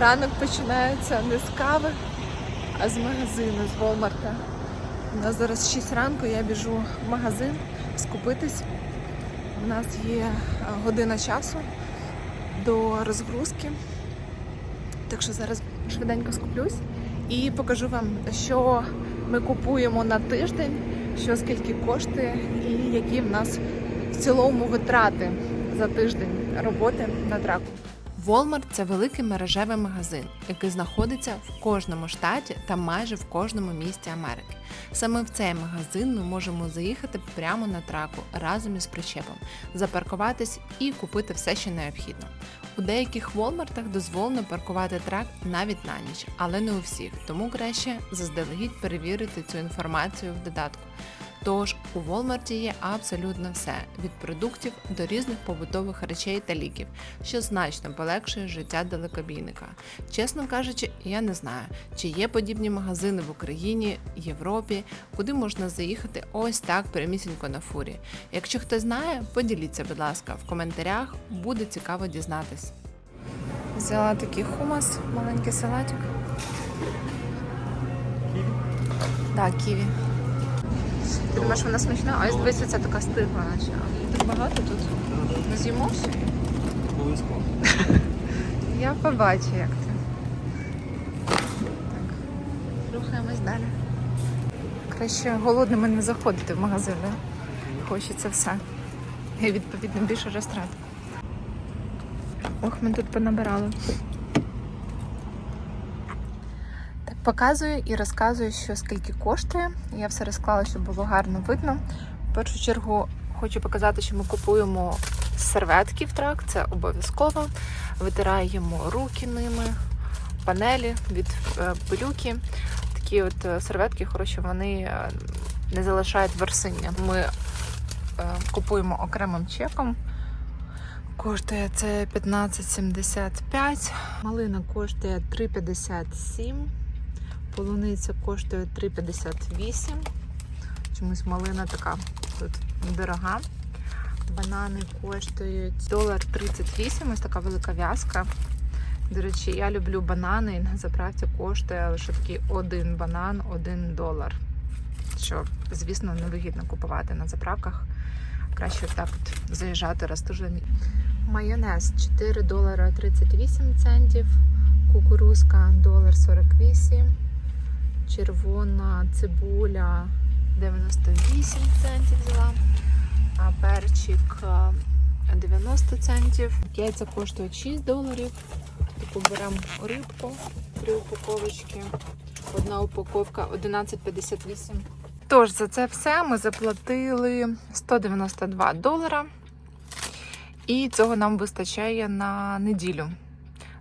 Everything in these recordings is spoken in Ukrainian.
Ранок починається не з кави, а з магазину, з Волмарта. У нас зараз 6 ранку, я біжу в магазин скупитись. У нас є година часу до розгрузки. Так що зараз швиденько скуплюсь і покажу вам, що ми купуємо на тиждень, що скільки коштує і які в нас в цілому витрати за тиждень роботи на траку. Walmart – це великий мережевий магазин, який знаходиться в кожному штаті та майже в кожному місті Америки. Саме в цей магазин ми можемо заїхати прямо на траку разом із причепом, запаркуватись і купити все, що необхідно. У деяких Walmartах дозволено паркувати трак навіть на ніч, але не у всіх, тому краще заздалегідь перевірити цю інформацію в додатку. Тож у Walmart є абсолютно все від продуктів до різних побутових речей та ліків, що значно полегшує життя далекобійника. Чесно кажучи, я не знаю, чи є подібні магазини в Україні, Європі, куди можна заїхати ось так прямісінько на фурі. Якщо хтось знає, поділіться, будь ласка, в коментарях, буде цікаво дізнатись. Взяла такий хумас, маленький салатик. Так, ківі. Ти думаєш, вона смачна? А ось дивися, це така стигла, наче. А Так багато тут. Ми з'їмо все? Обов'язково. Я побачу, як це. Так. Рухаємось далі. Краще голодними не заходити в магазин, да? Хочеться все. І відповідно більше розтрат. Ох, ми тут понабирали. Так, показую і розказую, що скільки коштує. Я все розклала, щоб було гарно видно. В першу чергу хочу показати, що ми купуємо серветки в трак, це обов'язково. Витираємо руки ними, панелі від е, пилюки. Такі от е, серветки, хороші, вони е, не залишають версиння. Ми купуємо окремим чеком. Коштує це 15,75. Малина коштує 3,57. Полуниця коштує 3,58. Чомусь малина така тут дорога. Банани коштують долар 38, ось така велика в'язка. До речі, я люблю банани, і на заправці коштує лише такий один банан, один долар. Що, звісно, невигідно купувати на заправках. Краще так от заїжджати раз тиждень. Майонез 4 долара 38 центів, кукурузка долар 48, червона цибуля 98 центів взяла, а перчик е, 90 центів. Яйця коштують 6 доларів. Таку беремо рибку, три упаковочки. Одна упаковка 11,58. Тож за це все ми заплатили 192 долара. І цього нам вистачає на неділю.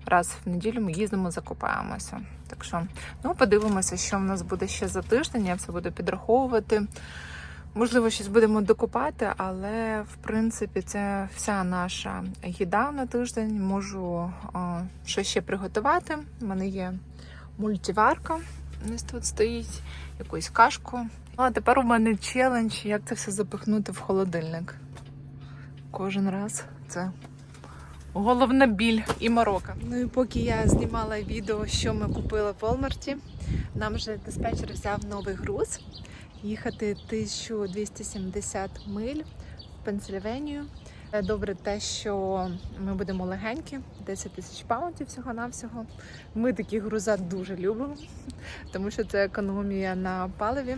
Раз в неділю ми їздимо, закупаємося. Так що, ну, подивимося, що в нас буде ще за тиждень. Я все буду підраховувати. Можливо, щось будемо докупати, але в принципі це вся наша їда на тиждень. Можу що ще приготувати. У мене є мультиварка. Ось тут стоїть якусь кашку. А тепер у мене челендж, як це все запихнути в холодильник. Кожен раз це головна біль і морока. Ну і поки я знімала відео, що ми купили в Walmart, нам вже диспетчер взяв новий груз. Їхати 1270 миль в Пенсильвенію. Е, Добре те, що ми будемо легенькі, 10 тисяч паундів всього-навсього. Ми такі груза дуже любимо, тому що це економія на паливі.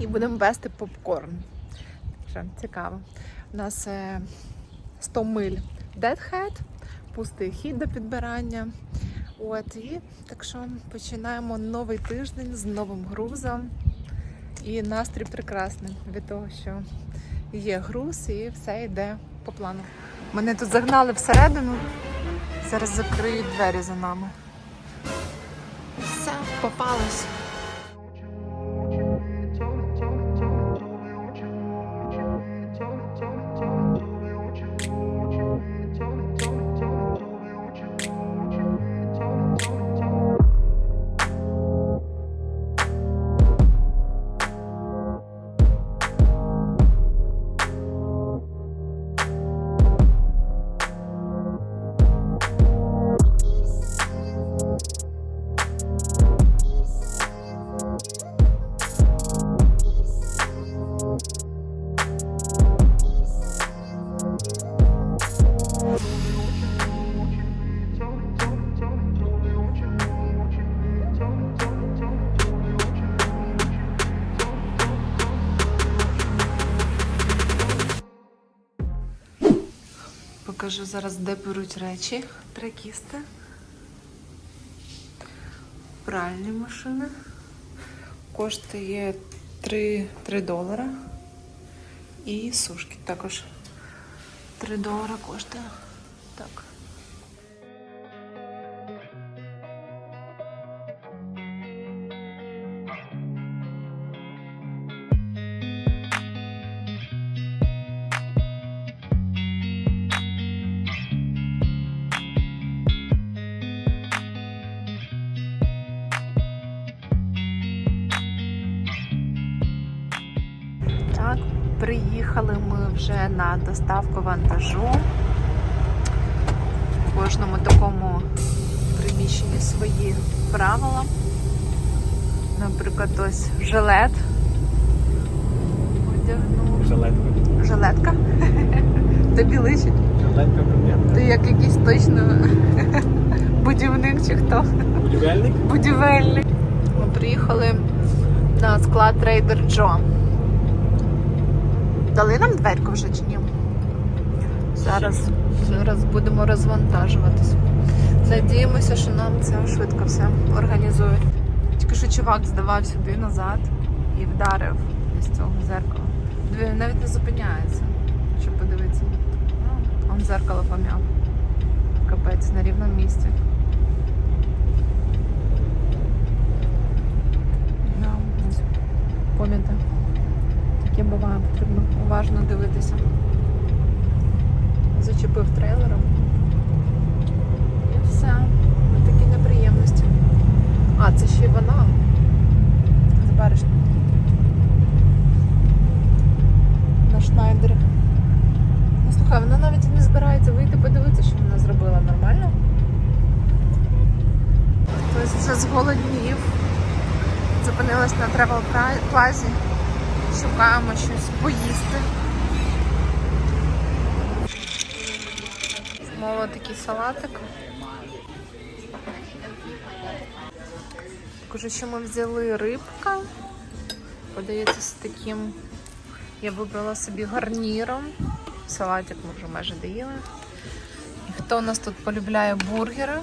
І будемо вести попкорн. Цікаво. У нас е, 100 миль Deadhead, пустий хід до підбирання. От, і так що починаємо новий тиждень з новим грузом. І настрій прекрасний від того, що є груз і все йде по плану. Мене тут загнали всередину. Зараз закриють двері за нами. Все, попалось. Покажу зараз, де беруть речі трекісти. Пральні машини. Коштує 3, 3 долара. І сушки також 3 долара коштує. Так. Так, приїхали ми вже на доставку вантажу. В кожному такому приміщенні свої правила. Наприклад, ось жилет. Одягнув. Жилетка. Жилетка. Тобі личить. Жилетка примірка. Ти як якийсь точно будівник чи хто? Будівельник? Будівельник. Ми приїхали на склад Trader Joe. Дали нам дверку вже чи ні? Зараз, зараз будемо розвантажуватись. Надіємося, що нам це швидко все організують. Тільки що чувак здавав сюди назад і вдарив із цього зеркала. Він навіть не зупиняється, щоб подивитися. Ну, Он зеркало пом'яв. Капець на рівному місці. Да, ось. Пам'ятаю. Таке буває, потрібно уважно дивитися. Зачепив трейлером. І все. Ось такі неприємності. А, це ще й вона. З. На Шнайдері. Ну, слухай, вона навіть не збирається вийти подивитися, що вона зробила нормально. Хтось вже зголоднів. Зупинилась на тревел плазі. Шукаємо щось поїсти. Мова такий салатик. Кажу, що ми взяли рибка. Подається з таким. Я вибрала собі гарніром. Салатик ми вже майже доїли. І хто у нас тут полюбляє бургери?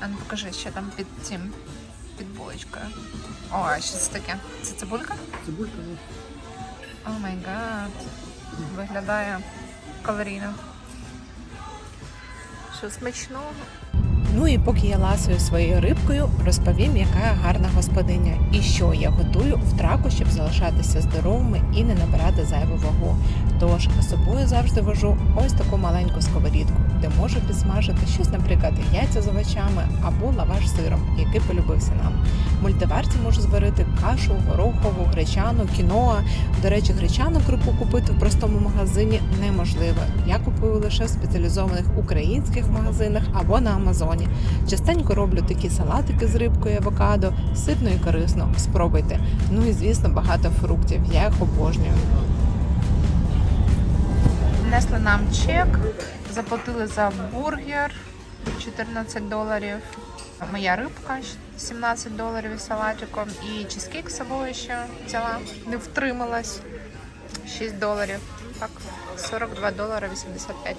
А ну покажи, що там під цим, під булочкою. О, а що це таке? Це цибулька? Цибулька, ну. О май гад. Виглядає калорійно. Що смачного? Ну і поки я ласую своєю рибкою, розповім, яка я гарна господиня і що я готую в траку, щоб залишатися здоровими і не набирати зайву вагу. Тож з собою завжди вожу ось таку маленьку сковорідку, де можу підсмажити щось, наприклад, яйця з овочами або лаваш сиром, який полюбився нам. В мультиварці можу зварити кашу, горохову, гречану, кіноа. До речі, гречану крупу купити в простому магазині неможливо. Я купую лише в спеціалізованих українських магазинах або на Амазоні. Частенько роблю такі салатики з рибкою, авокадо, ситно і корисно. Спробуйте. Ну і звісно, багато фруктів. Я їх обожнюю. Внесли нам чек, заплатили за бургер 14 доларів. Моя рибка 17 доларів із салатиком. І чизкейк з собою ще взяла. Не втрималась. 6 доларів. Так, 42 долари 85.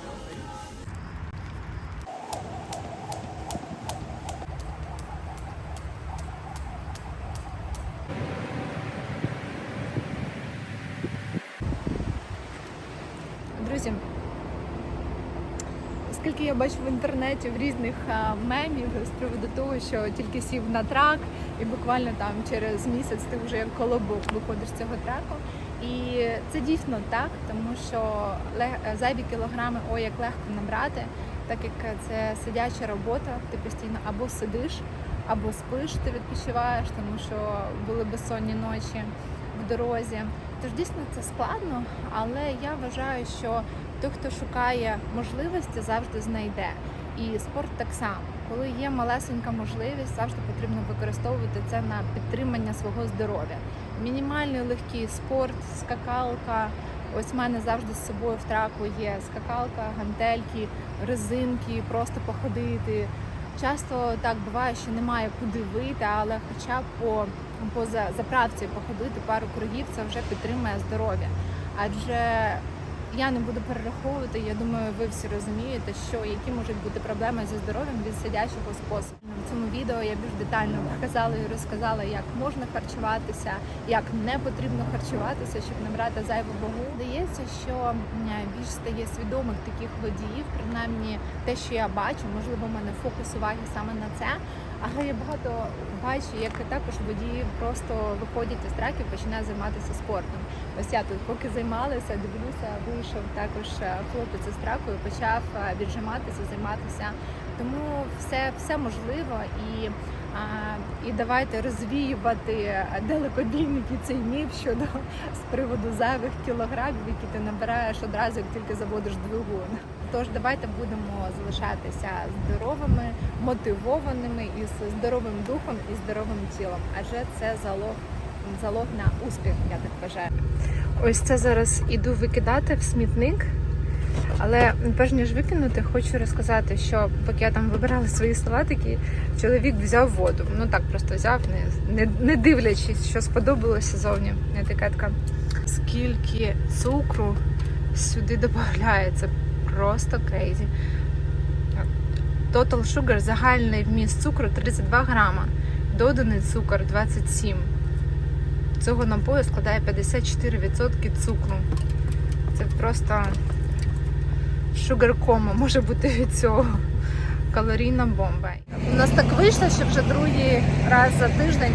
Друзі, оскільки я бачу в інтернеті в різних а, мемів з приводу того, що тільки сів на трак, і буквально там через місяць ти вже як колобок виходиш з цього траку. І це дійсно так, тому що зайві кілограми, ой, як легко набрати, так як це сидяча робота, ти постійно або сидиш, або спиш, ти відпочиваєш, тому що були безсонні ночі в дорозі. Тож дійсно це складно, але я вважаю, що той, хто шукає можливості, завжди знайде. І спорт так само. Коли є малесенька можливість, завжди потрібно використовувати це на підтримання свого здоров'я. Мінімальний легкий спорт, скакалка. Ось в мене завжди з собою в траку є скакалка, гантельки, резинки, просто походити. Часто так буває, що немає куди вийти, але хоча б по, по за- заправці походити пару кругів, це вже підтримує здоров'я. Адже я не буду перераховувати. Я думаю, ви всі розумієте, що які можуть бути проблеми зі здоров'ям від сидячого способу. В цьому відео я більш детально показала і розказала, як можна харчуватися, як не потрібно харчуватися, щоб не брати зайву вагу. Здається, що більш стає свідомих таких водіїв, принаймні те, що я бачу, можливо, в мене фокус уваги саме на це. Але я багато бачу, як також водії просто виходять із траків, починають займатися спортом. Ось я тут поки займалася, дивлюся, вийшов також е, хлопець із траку і почав е, віджиматися, займатися. Тому все, все можливо і, і давайте розвіювати далекобійники цей міф щодо з приводу зайвих кілограмів, які ти набираєш одразу, як тільки заводиш двигун. Тож давайте будемо залишатися здоровими, мотивованими і з здоровим духом і здоровим тілом, адже це залог, залог на успіх, я так вважаю. Ось це зараз іду викидати в смітник. Але перш ніж викинути, хочу розказати, що поки я там вибирала свої салатики, чоловік взяв воду. Ну так просто взяв, не, не, не дивлячись, що сподобалося зовні етикетка. Скільки цукру сюди додається, просто крейзі. Total Sugar загальний вміст цукру 32 грама, доданий цукор 27. Цього напою складає 54% цукру. Це просто шугаркома може бути від цього. Калорійна бомба. У нас так вийшло, що вже другий раз за тиждень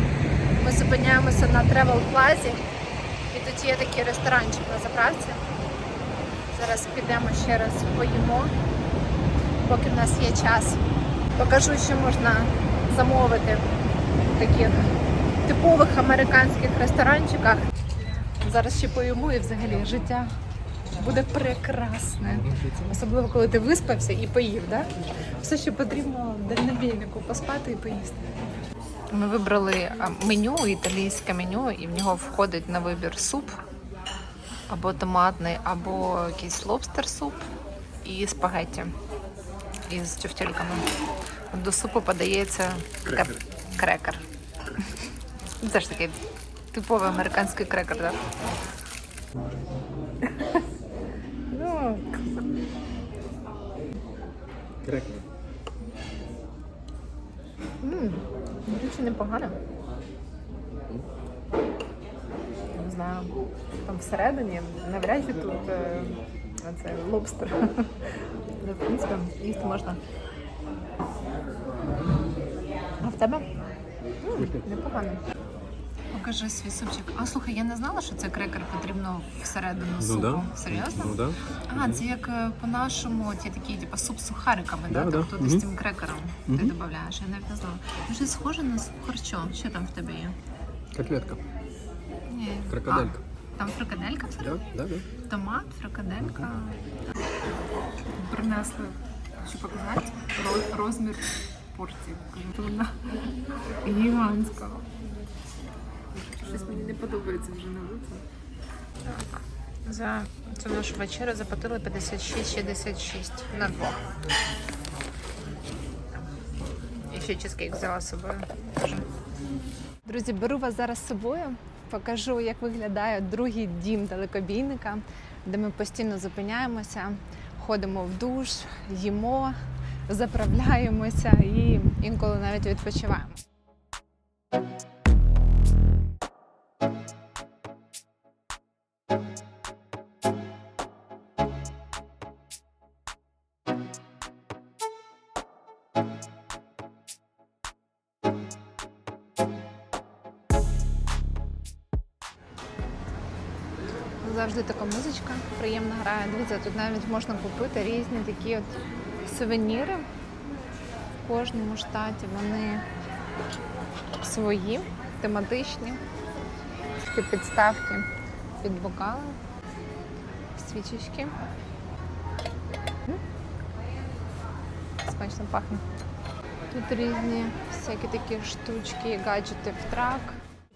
ми зупиняємося на Travel Plaza. І тут є такий ресторанчик на заправці. Зараз підемо ще раз поїмо, поки в нас є час. Покажу, що можна замовити в таких типових американських ресторанчиках. Зараз ще поїмо і взагалі життя буде прекрасне. Особливо, коли ти виспався і поїв, да? Все, що потрібно дальнобійнику поспати і поїсти. Ми вибрали меню, італійське меню, і в нього входить на вибір суп або томатний, або якийсь лобстер суп і спагетті із тюфтельками. До супу подається кер- крекер. Це ж такий типовий американський крекер, так? Ну, Крекер. До речі, непогано. Не знаю, там всередині навряд чи тут е, це лобстер. Але, в принципі, їсти можна. А в тебе? Непогано. Покажи свій супчик. А слухай, я не знала, що це крекер потрібно всередину супу. да. Серйозно? Ну да. А, це як е, по-нашому, ті такі, типу, суп з сухариками, да? Да, да. Тобто ти Мгм. з цим крекером ти додаєш. Я навіть не знала. Ну, щось схоже на суп харчо. Що там в тебе є? Котлетка. Ні. Фрикаделька. А, там фрикаделька Да, всередині? да, да. Томат, фрикаделька. Принесли, хочу показати, розмір порції. Гігантська. Щось мені не подобається вже на. Так. За цю нашу вечерю заплатили 56,66 на двох. І ще чизкейк взяла з собою. Друзі, беру вас зараз з собою. Покажу, як виглядає другий дім далекобійника, де ми постійно зупиняємося, ходимо в душ, їмо, заправляємося і інколи навіть відпочиваємо. Приємно грає. Дивіться, тут навіть можна купити різні такі от сувеніри. В кожному штаті вони свої, тематичні. Такі підставки під бокали, свічечки. Смачно пахне. Тут різні всякі такі штучки, гаджети в трак,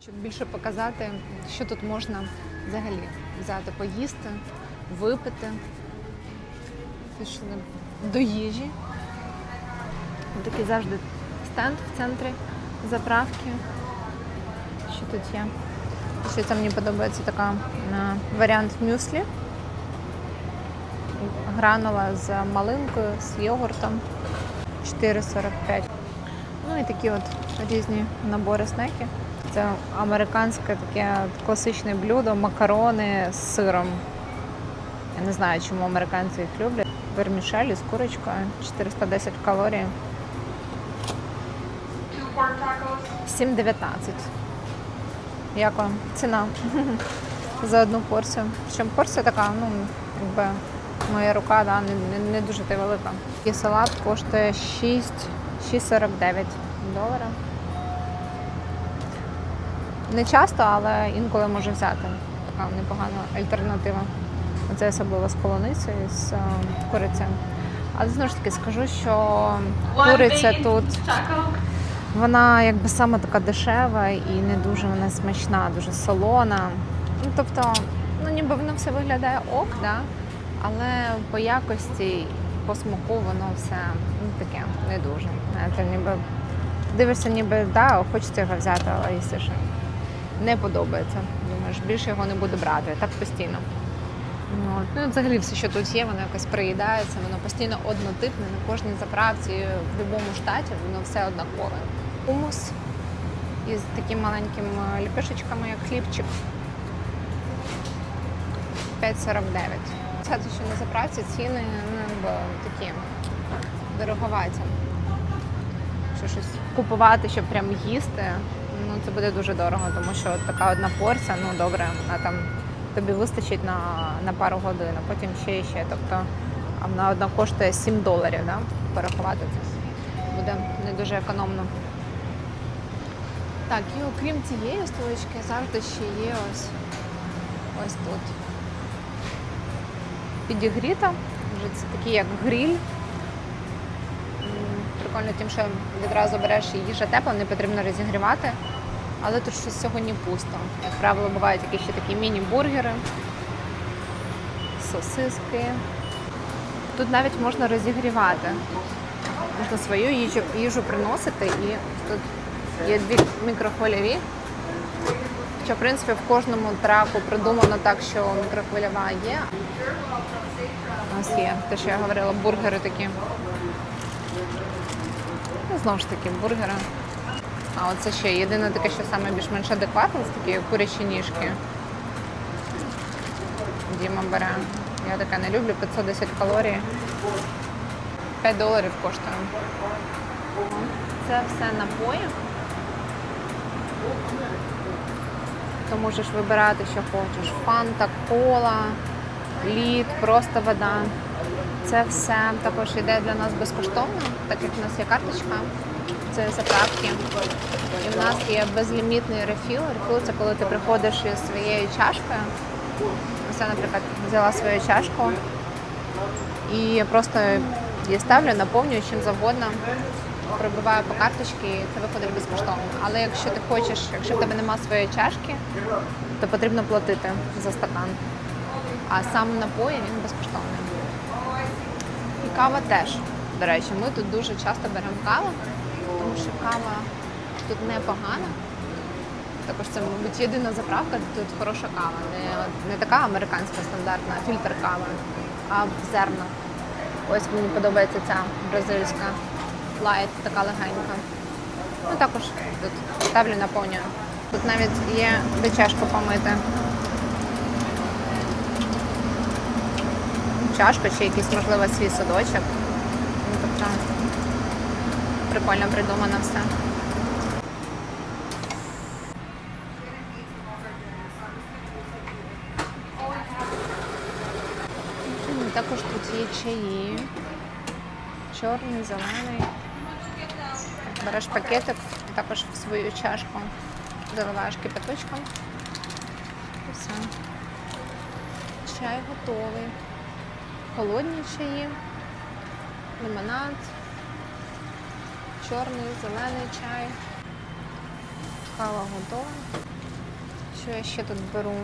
щоб більше показати, що тут можна взагалі взяти, поїсти, випити. Пішли до їжі. Такий завжди стенд в центрі заправки. Що тут є? Ще це мені подобається така е, варіант мюслі. гранула з малинкою, з йогуртом 4,45. Ну і такі от різні набори снеків. Це американське таке класичне блюдо, макарони з сиром. Не знаю, чому американці їх люблять. Вермішелі з курочкою, 410 калорій. 7,19. Як вам ціна за одну порцію? Причому порція така, ну, якби моя рука, да, не, не, не дуже та велика. І салат коштує 6, 6,49 долара. Не часто, але інколи можу взяти. Така непогана альтернатива. Це особливо з полуницею, з е, курицею. Але знову ж таки скажу, що куриця тут вона якби саме така дешева і не дуже вона смачна, дуже солона. Ну, тобто, ну ніби воно все виглядає ок, да? але по якості, по смаку воно все ну, таке не дуже. Знаєте, ніби дивишся, ніби да, хочеться його взяти, але їсиш. Не подобається. Думаєш, більше його не буду брати, так постійно. Ну, ну взагалі все, що тут є, воно якось приїдається, воно постійно однотипне на кожній заправці, в будь-якому штаті, воно все однакове. Хумус із такими маленькими ліпешечками, як хлібчик. 5,49. Це що на заправці ціни ну, такі дороговаті. Що щось купувати, щоб прям їсти, ну це буде дуже дорого, тому що така одна порція, ну добре, вона там тобі вистачить на, на пару годин, а потім ще і ще. Тобто вона одна коштує 7 доларів, да? порахувати це буде не дуже економно. Так, і окрім цієї столички, завжди ще є ось ось тут. Підігріта. Вже це такий як гриль. Прикольно тим, що відразу береш їжа тепла, не потрібно розігрівати. Але тут щось сьогодні пусто. Як правило, бувають якісь ще такі міні-бургери, сосиски. Тут навіть можна розігрівати. Можна свою їжу, їжу приносити і тут є дві мікрохвильові. Що, в принципі, в кожному траку придумано так, що мікрохвильова є. У нас є те, що я говорила, бургери такі. Ну, знову ж таки, бургери. А оце ще єдине таке, що саме більш-менш адекватне, це такі курячі ніжки. Діма бере. Я таке не люблю, 510 калорій. 5 доларів коштує. Це все напої. То можеш вибирати, що хочеш. Фанта, кола, лід, просто вода. Це все також йде для нас безкоштовно, так як в нас є карточка. Це заправки. І в нас є безлімітний рефіл. Рефіл це коли ти приходиш із своєю чашкою. Ось я, наприклад, взяла свою чашку і просто її ставлю, наповнюю чим завгодно, пробиваю по карточці, і це виходить безкоштовно. Але якщо ти хочеш, якщо в тебе немає своєї чашки, то потрібно платити за стакан. А сам напої він безкоштовний. І кава теж. До речі, ми тут дуже часто беремо каву, що кава тут непогана. Також це, мабуть, єдина заправка, тут хороша кава. Не, не така американська стандартна фільтр кави, а в зернах. Ось мені подобається ця бразильська лайт, така легенька. Ну також тут ставлю наповнюю. Тут навіть є де чашку помити. Чашку чи якийсь, можливо, свій садочок. Ну, тобто прикольно придумано все. Також тут є чаї. Чорний, зелений. Береш пакетик, також в свою чашку заливаєш кипяточком. І все. Чай готовий. Холодні чаї, лимонад, чорний, зелений чай. Кава готова. Що я ще тут беру?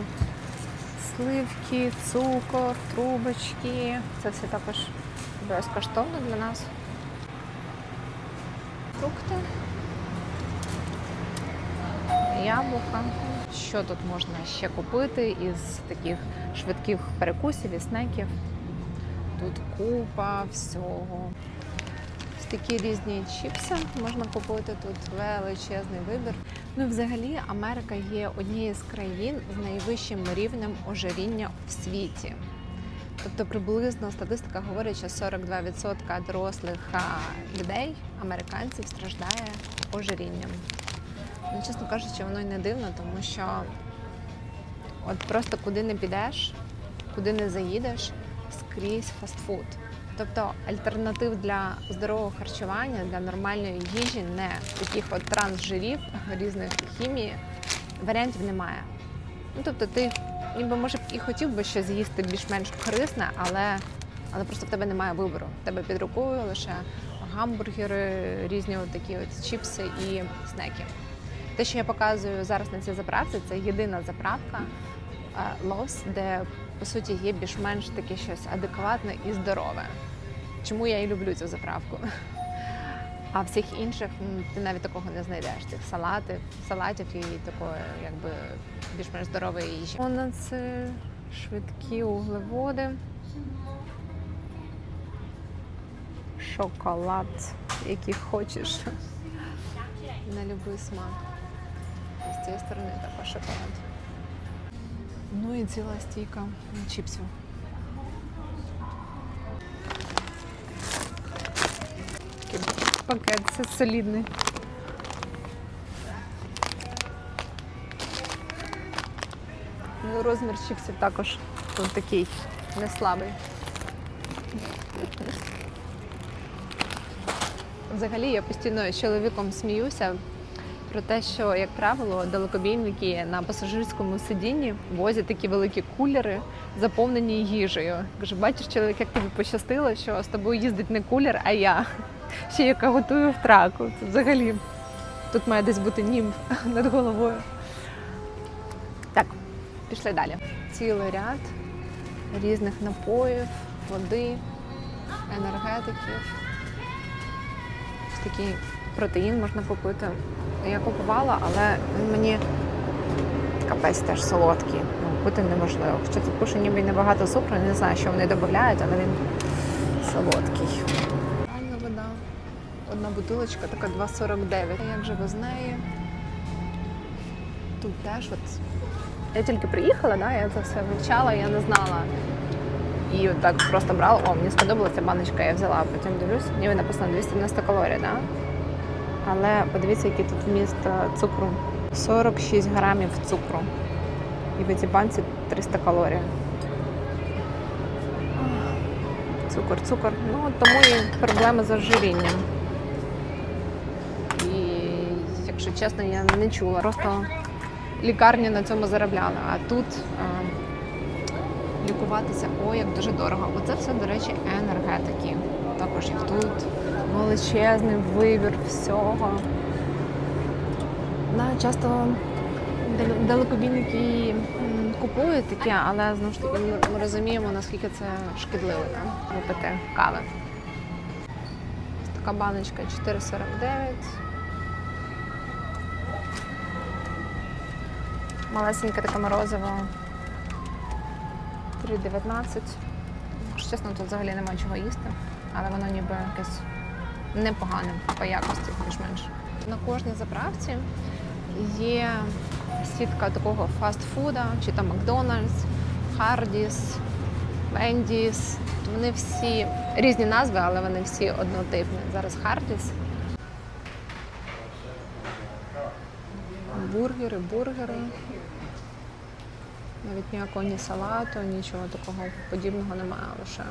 Сливки, цукор, трубочки. Це все також безкоштовно для нас. Фрукти, яблука. Що тут можна ще купити із таких швидких перекусів і снеків? тут купа всього. Такі різні чіпси можна купити тут величезний вибір. Ну, взагалі, Америка є однією з країн з найвищим рівнем ожиріння в світі. Тобто приблизно статистика говорить, що 42% дорослих людей, американців, страждає ожирінням. Ну, чесно кажучи, воно й не дивно, тому що от просто куди не підеш, куди не заїдеш, скрізь фастфуд. Тобто альтернатив для здорового харчування, для нормальної їжі, не таких от трансжирів, різних хімії, варіантів немає. Ну тобто ти ніби може і хотів би щось з'їсти більш-менш корисне, але, але просто в тебе немає вибору. В тебе під рукою лише гамбургери, різні от такі от чіпси і снеки. Те, що я показую зараз на цій заправці, це єдина заправка е, Lowe's, де по суті є більш-менш таке щось адекватне і здорове. Чому я і люблю цю заправку? А всіх інших ти навіть такого не знайдеш. Цих салатів, салатів і такої, якби більш-менш здорової їжі. Вона це швидкі углеводи. Шоколад, який хочеш. На будь-який смак. З цієї сторони також шоколад. Ну і ціла стійка чіпсів. Пакет, це солідний. Ну, розмір чіпсів також тут такий не слабий. Взагалі я постійно з чоловіком сміюся про те, що, як правило, далекобійники на пасажирському сидінні возять такі великі кулери, заповнені їжею. Кажу, бачиш, чоловік, як тобі пощастило, що з тобою їздить не кулер, а я. Ще яка готую в траку. Це взагалі тут має десь бути німф над головою. Так, пішли далі. Цілий ряд різних напоїв, води, енергетиків. Такий протеїн можна купити. Я купувала, але він мені капець теж солодкий. Ну, пити неможливо. Хоча тут пише ніби небагато цукру, не знаю, що вони додають, але він солодкий. Бутилочка, така 2,49. А як же без неї? Тут теж от. Я тільки приїхала, да, я це все вивчала, я не знала. І от так просто брала. О, мені сподобалася баночка, я взяла, а потім дивлюсь, ніби написано 290 калорій, да? Але подивіться, який тут вміст е, цукру. 46 грамів цукру. І в цій банці 300 калорій. Цукор, цукор. Ну, тому і проблеми з ожирінням. І, якщо чесно, я не чула. Просто лікарні на цьому заробляли. А тут а, лікуватися, ой, як дуже дорого. Оце все, до речі, енергетики. Також їх тут величезний вибір всього. Да, часто далекобійники купують таке, але знову ж таки ми- розуміємо, наскільки це шкідливо випити кави. Ось така баночка 4,49. Малесеньке таке морозиво 3,19. Якщо чесно, тут взагалі немає чого їсти, але воно ніби якесь непогане по якості, більш-менш. На кожній заправці є сітка такого фастфуда, чи там Макдональдс, Хардіс, Вендіс. Вони всі різні назви, але вони всі однотипні. Зараз Хардіс. Бургери, бургери. Навіть ніякого ні салату, нічого такого подібного немає лише.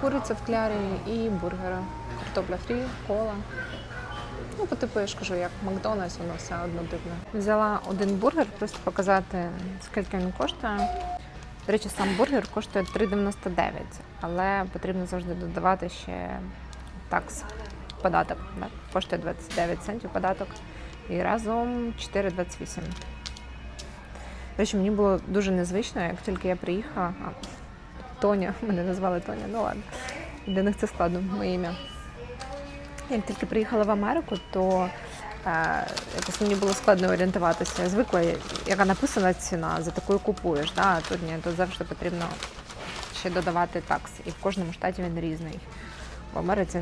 Куриця в клярі і бургери. Картопля фрі, кола. Ну, по типу, я ж кажу, як Макдональдс, воно все однотипне. Взяла один бургер, просто показати, скільки він коштує. До речі, сам бургер коштує 3,99, але потрібно завжди додавати ще такс, податок. Да? Коштує 29 центів податок. І разом 4,28. До речі, мені було дуже незвично, як тільки я приїхала. А, Тоня, мене назвали Тоня, ну ладно. Для них це складно, моє ім'я. Як тільки приїхала в Америку, то е, якось мені було складно орієнтуватися. Я звикла, яка написана ціна, за такою купуєш. Да? А тут ні, тут завжди потрібно ще додавати такс, і в кожному штаті він різний. В Америці,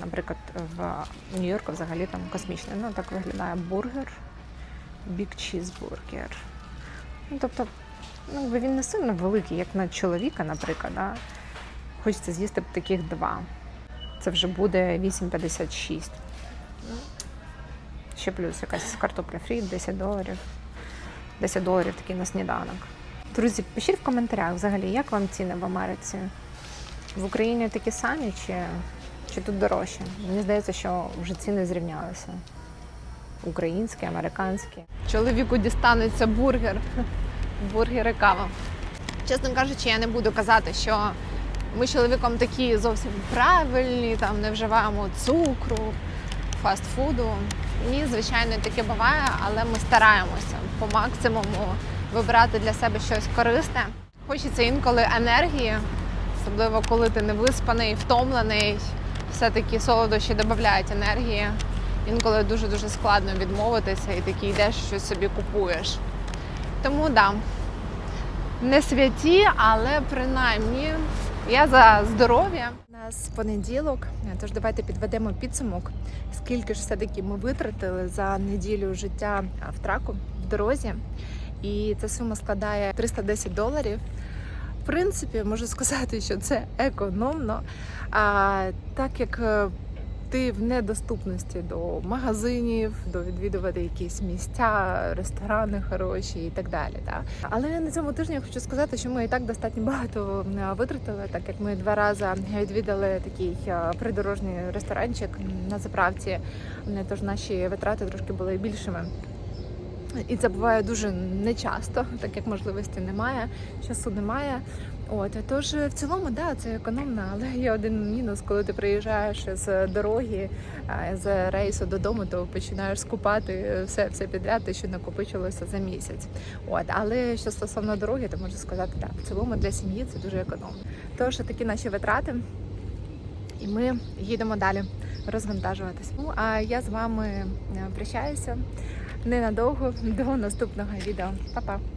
наприклад, в Нью-Йорку взагалі там космічний. Ну так виглядає бургер, бік чізбургер. Ну, тобто, ну, він не сильно великий, як на чоловіка, наприклад. Да? Хочеться з'їсти б таких два. Це вже буде 8,56. Ну, Ще плюс якась картопля фрі, 10 доларів. 10 доларів такий на сніданок. Друзі, пишіть в коментарях взагалі, як вам ціни в Америці? В Україні такі самі чи, чи тут дорожче? Мені здається, що вже ціни зрівнялися. Українські, американські. Чоловіку дістанеться бургер. Бургер і кава. Чесно кажучи, я не буду казати, що ми з чоловіком такі зовсім правильні, там не вживаємо цукру, фастфуду. Ні, звичайно, таке буває, але ми стараємося по максимуму вибирати для себе щось корисне. Хочеться інколи енергії, особливо коли ти не виспаний, втомлений. Все-таки солодощі додають енергії. Інколи дуже-дуже складно відмовитися і таки йдеш щось собі купуєш. Тому да, не святі, але принаймні я за здоров'я. У нас понеділок, тож давайте підведемо підсумок. Скільки ж все-таки ми витратили за неділю життя в траку в дорозі, і ця сума складає 310 доларів. В принципі, можу сказати, що це економно, а, так як е, ти в недоступності до магазинів, до відвідувати якісь місця, ресторани хороші і так далі. Так? Але на цьому тижні я хочу сказати, що ми і так достатньо багато е, витратили, так як ми два рази відвідали такий придорожний ресторанчик на заправці. Е, Тож наші витрати трошки були більшими. І це буває дуже нечасто, так як можливості немає, часу немає. От тож в цілому, да, це економно, але є один мінус, коли ти приїжджаєш з дороги, з рейсу додому, то починаєш скупати все, все підряд, те, що накопичилося за місяць. От, але що стосовно дороги, то можу сказати, так, в цілому для сім'ї це дуже економно. Тож такі наші витрати, і ми їдемо далі розвантажуватись. Ну а я з вами е, прощаюся ненадовго до наступного відео. Па-па!